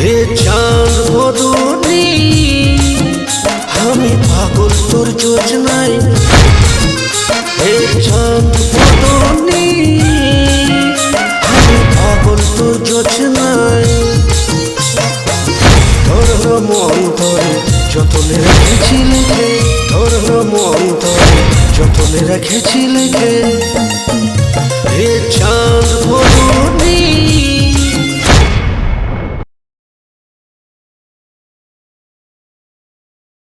হে চাঁদ বদনি আমি পাগল তোর যোজনায়। হে চাঁদ বদনি আমি পাগল তোর যোজনায়। তোর নাম অন্তরে যতনে রেখেছিলে তোর নাম অন্তরে যতনে রেখেছিলে